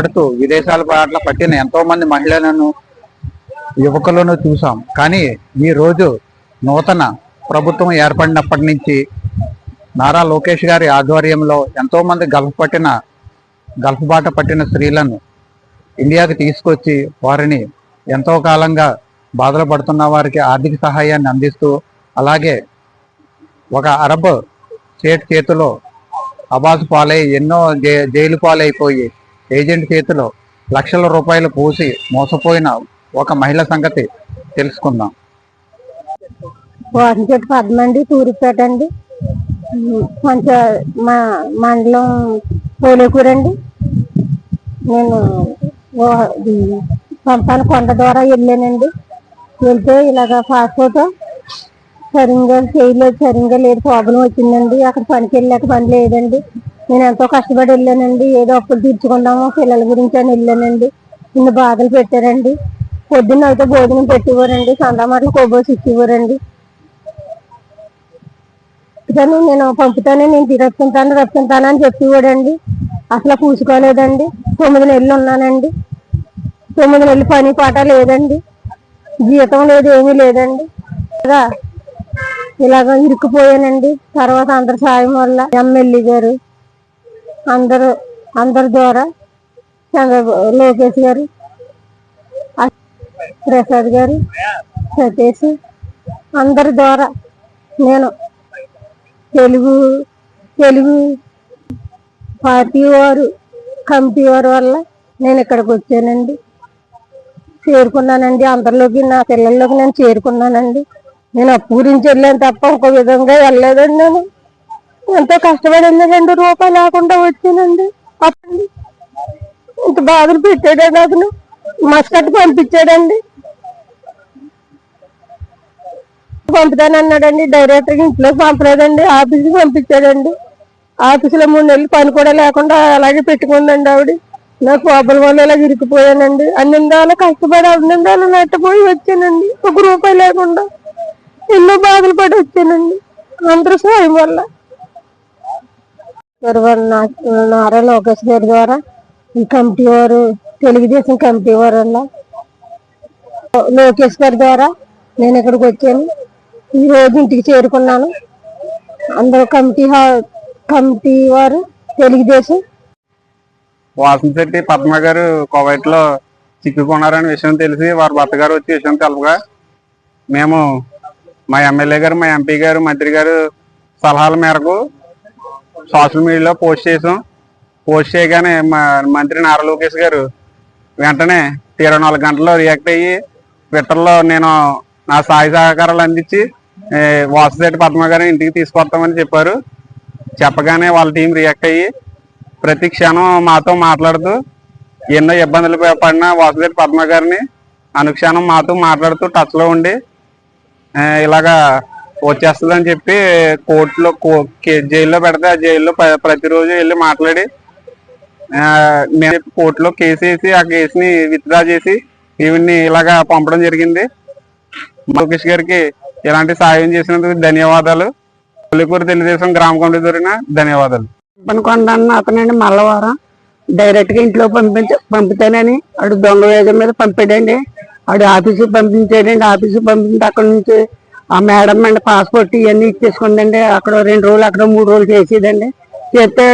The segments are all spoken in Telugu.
పడుతూ విదేశాల బాటల పట్టిన ఎంతో మంది మహిళలను యువకులను చూసాం. కానీ ఈ రోజు నూతన ప్రభుత్వం ఏర్పడినప్పటి నుంచి నారా లోకేష్ గారి ఆధ్వర్యంలో ఎంతో మంది గల్ఫ్ పట్టిన గల్ఫ్ బాట పట్టిన స్త్రీలను ఇండియాకి తీసుకొచ్చి వారిని ఎంతో కాలంగా బాధలు పడుతున్న వారికి ఆర్థిక సహాయాన్ని అందిస్తూ అలాగే ఒక అరబ్ స్టేట్ చేతిలో అబాస్ పాలై ఎన్నో జైలు పాలైపోయి ఏజెంట్ చేతిలో లక్షల రూపాయలు పూసి మోసపోయిన ఒక మహిళ సంగతి తెలుసుకుందాం. వాసంచెట్టు పద్మ అండి తూరుపేట అండి. కొంచెం మా మండలం పోలేకూరండి నేను ఓ- పంపాల కొండ ద్వారా వెళ్ళానండి. వెళ్తే ఇలాగ పాస్పోర్ట్ సరిగ్గా చేయలేదు సరిగ్గా లేదు ప్రాబ్లం వచ్చిందండి. అక్కడ పనికి వెళ్ళాక పని లేదండి. నేను ఎంతో కష్టపడి వెళ్ళానండి. ఏదో అప్పులు తీర్చుకుందాము పిల్లల గురించి అని వెళ్ళానండి. ఇన్ని బాధలు పెట్టారండి. పొద్దున్న అయితే భోజనం పెట్టివ్వరండి. సందామాటలు కొబ్బోసి ఇచ్చివ్వరండి కానీ నేను పంపుతానే నేను రప్పింతాను రప్పింతాను అని చెప్పేవాడండి. అసలు పూసుకోలేదండి తొమ్మిది నెలలు ఉన్నానండి. తొమ్మిది నెలలు పని పాట లేదండి. జీతం లేదు ఏమీ లేదండి. ఇలాగా ఇలాగ ఇరుక్కుపోయానండి. తర్వాత అందరి సాయం వల్ల ఎమ్మెల్యే గారు అందరు అందరి ద్వారా చంద్రబాబు లోకేష్ గారు ప్రసాద్ గారు సతీష్ అందరి ద్వారా నేను తెలుగు తెలుగు పార్టీ వారు కమిటీ వారి వల్ల నేను ఇక్కడికి వచ్చానండి. చేరుకున్నానండి. అందరిలోకి నా పిల్లల్లోకి నేను చేరుకున్నానండి. నేను అప్పు గురించి వెళ్ళాను తప్ప ఒక విధంగా వెళ్ళలేదండి నేను. ఎంతో కష్టపడి రెండు రూపాయలు లేకుండా వచ్చానండి అప్పుడు ఇంత బాధలు పెట్టాడండి అతను మస్కట్ పంపించాడండి. పంపుతానన్నాడండి డైరెక్టర్ ఇంట్లోకి పంపలేదండి. ఆఫీస్కి పంపించాడండి. ఆఫీసులో మూడు నెలలు పని కూడా లేకుండా అలాగే పెట్టుకుందండి ఆవిడ. నాకు కోపల వల్ల ఇలా ఇరికిపోయానండి. అన్ని కష్టపడి అన్ని విధాలు నట్టపోయి వచ్చానండి. ఒక రూపాయి లేకుండా ఎన్నో బాధలు పడి వచ్చానండి. అందరూ సాయం వల్ల. గారు నారా లోకేష్ గారి ద్వారా ఈ కమిటీ వారు తెలుగుదేశం కమిటీ వారు లోకేష్ గారి ద్వారా నేను ఇక్కడికి వచ్చాను. ఈ రోజు ఇంటికి చేరుకున్నాను. అందరూ కమిటీ కమిటీ వారు తెలుగుదేశం. వాసంశెట్టి పద్మ గారు కోవైట్లో చిక్కుకున్నారనే విషయం తెలిసి వారి భర్త గారు వచ్చి విషయం తెలపగా మేము మా ఎమ్మెల్యే గారు మా ఎంపీ గారు మంత్రి గారు సలహాల మేరకు సోషల్ మీడియాలో పోస్ట్ చేసాం. పోస్ట్ చేయగానే మా మంత్రి నారా లోకేష్ గారు వెంటనే ఇరవై నాలుగు గంటల్లో రియాక్ట్ అయ్యి ట్విట్టర్లో నేను నా సాయి సహకారాలు అందించి వాసుదేటి పద్మ గారిని ఇంటికి తీసుకొస్తామని చెప్పారు. చెప్పగానే వాళ్ళ టీం రియాక్ట్ అయ్యి ప్రతి క్షణం మాతో మాట్లాడుతూ ఎన్నో ఇబ్బందులు పడిన వాసుదేటి పద్మ గారిని అనుక్షణం మాతో మాట్లాడుతూ టచ్లో ఉండి ఇలాగా వచ్చేస్తుంది వచ్చేస్తుందని చెప్పి కోర్టులో జైల్లో పెడితే ఆ జైల్లో ప్రతిరోజు వెళ్ళి మాట్లాడి మేము కోర్టులో కేసు వేసి ఆ కేసుని విత్డ్రా చేసి ఈవిడ్ని ఇలాగా పంపడం జరిగింది. లోకేష్ గారికి ఇలాంటి సాయం చేసినందుకు ధన్యవాదాలు. పులికూరు తెలుగుదేశం గ్రామ కమిటీ దొరికిన ధన్యవాదాలు. పనుకొండన్న అతనండి మల్లవారం. డైరెక్ట్గా ఇంట్లో పంపించ పంపుతానని ఆడు దొంగ వేగం మీద పంపాడండి. ఆడు ఆఫీసు పంపించాడండి. ఆఫీసు పంపించి అక్కడ నుంచి ఆ మేడం అండి పాస్పోర్ట్ ఇవన్నీ ఇచ్చేసుకుందండి. అక్కడ రెండు రోజులు అక్కడ మూడు రోజులు చేసేదండి. చేస్తే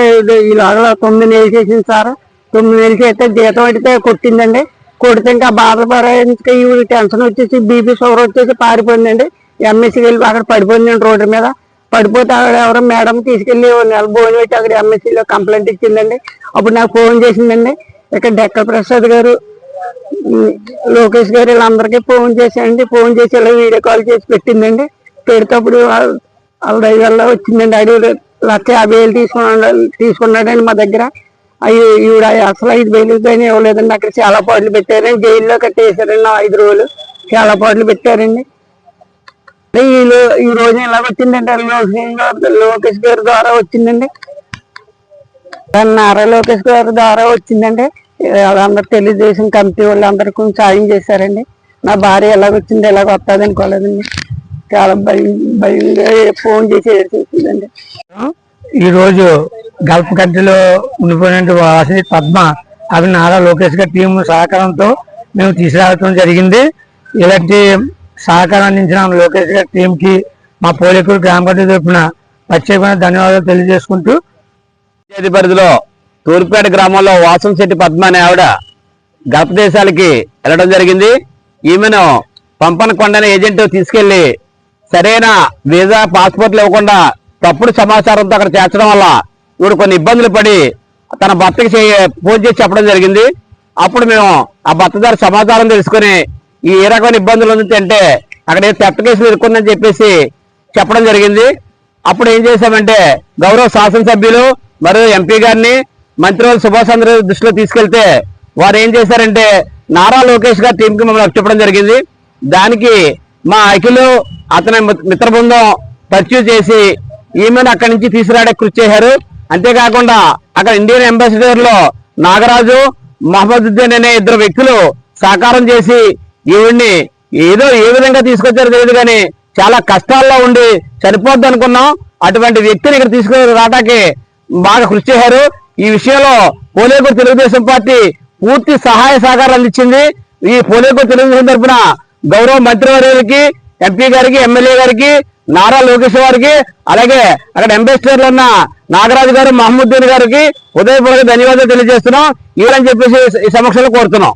ఈ లోపల తొమ్మిది నెలలు చేసింది సార్. తొమ్మిది నెలలు చేస్తే జీతం అడిగితే కొట్టిందండి. కొడితే ఇంకా బాధపడేందుకు ఈ టెన్షన్ వచ్చేసి బీపీ షుగర్ వచ్చేసి పారిపోయిందండి. ఎంఎస్సీకి వెళ్ళి అక్కడ పడిపోయిందండి రోడ్డు మీద. పడిపోతే అక్కడ ఎవరో మేడం తీసుకెళ్ళి నెల భోజనం పెట్టి అక్కడ ఎంఎస్సీలో కంప్లైంట్ ఇచ్చిందండి. అప్పుడు నాకు ఫోన్ చేసిందండి. ఇక్కడ డెక్కల ప్రసాద్ గారు లోకేష్ గారు వీళ్ళందరికీ ఫోన్ చేసేయండి ఫోన్ చేసి ఇలా వీడియో కాల్ చేసి పెట్టిందండి. పెడితేప్పుడు వాళ్ళ వాళ్ళ వచ్చిందండి. అడిగి లక్ష యాభై వేలు తీసుకున్నా తీసుకున్నాడండి మా దగ్గర. అవి ఈవిడ అసలు ఐదు వేలు ఇవ్వలేదండి. అక్కడ చాలా పాటలు పెట్టారండి. జైల్లో కట్టేశారండి ఐదు రోజులు. చాలా పాటలు పెట్టారండి. ఈ ఈ రోజు ఎలా వచ్చిందండి లోకేష్ గారు- లోకేష్ గారి ద్వారా వచ్చిందండి. దాన్ని నారా లోకేష్ గారి ద్వారా వచ్చిందండి. వాళ్ళందరూ తెలుగుదేశం కమిటీ వాళ్ళు అందరూ కొంచెం సాయం చేశారండి. నా భార్య ఎలాగ వచ్చింది ఎలాగ వస్తుంది అనుకోలేదండి. చాలా భయం భయంగా ఫోన్ చేసి ఏడ్చేసిందండి ఈ రోజు గల్ఫ్ కంట్రీలో ఉండిపోయిన వాసి పద్మ అవి నారా లోకేష్ గారి టీం సహకారంతో మేము తీసుకురావడం జరిగింది. ఇలాంటి సహకారం అందించిన లోకేష్ గారి టీం కి మా పోలీకులు గ్రామ పంచాయతీ తరపున ప్రత్యేకమైన ధన్యవాదాలు తెలియజేసుకుంటూ పరిధిలో తూర్పేట గ్రామంలో వాసం శెట్టి పద్మ అనే ఆవిడ గల్ఫ్ దేశాలకి వెళ్ళడం జరిగింది. ఈమెను పంపన కొండని ఏజెంట్ తీసుకెళ్ళి సరైన వీసా పాస్పోర్ట్లు ఇవ్వకుండా తప్పుడు సమాచారంతో అక్కడ చేర్చడం వల్ల ఈవిడ కొన్ని ఇబ్బందులు పడి తన భర్తకి చేయ- ఫోన్ చేసి చెప్పడం జరిగింది. అప్పుడు మేము ఆ భర్త గారి సమాచారం తెలుసుకుని ఈ ఏ రకమైన ఇబ్బందులు ఉందంటే అక్కడ ఏ థెఫ్ట్ కేసులు ఇరుక్కుందని చెప్పేసి చెప్పడం జరిగింది. అప్పుడు ఏం చేశామంటే గౌరవ శాసనసభ్యులు మరియు ఎంపీ గారిని మంత్రివర్గ సుభాష్ చంద్రబోస్ దృష్టిలో తీసుకెళ్తే వారు ఏం చేశారంటే నారా లోకేష్ గారి టీంకి మమ్మల్ని చెప్పడం జరిగింది. దానికి మా అఖిలు అతని మిత్ర బృందం పర్చూ చేసి ఈమెను అక్కడి నుంచి తీసుకురాడే కృషి చేశారు. అంతేకాకుండా అక్కడ ఇండియన్ అంబాసిడర్లో నాగరాజు మహమ్మదుద్దీన్ అనే ఇద్దరు వ్యక్తులు సహకారం చేసి ఈవిడ్ని ఏదో ఏ విధంగా తీసుకొచ్చారో తెలియదు కానీ చాలా కష్టాల్లో ఉండి చనిపోద్ది అనుకున్నాం. అటువంటి వ్యక్తిని ఇక్కడ తీసుకుని రావడానికి బాగా కృషి చేశారు. ఈ విషయంలో పోలేకూరు తెలుగుదేశం పార్టీ పూర్తి సహాయ సహకారం అందించింది. ఈ పోలేకూరు తెలుగుదేశం తరఫున గౌరవ మంత్రివర్యులకి ఎంపీ గారికి ఎమ్మెల్యే గారికి నారా లోకేష్ గారికి అలాగే అక్కడ అంబాసిడర్లు ఉన్న నాగరాజు గారు మహమ్మద్దీన్ గారికి ఉదయపూర్వక ధన్యవాదాలు తెలియజేస్తున్నాం. ఇవ్వాలని చెప్పేసి ఈ సమక్షంలో కోరుతున్నాం.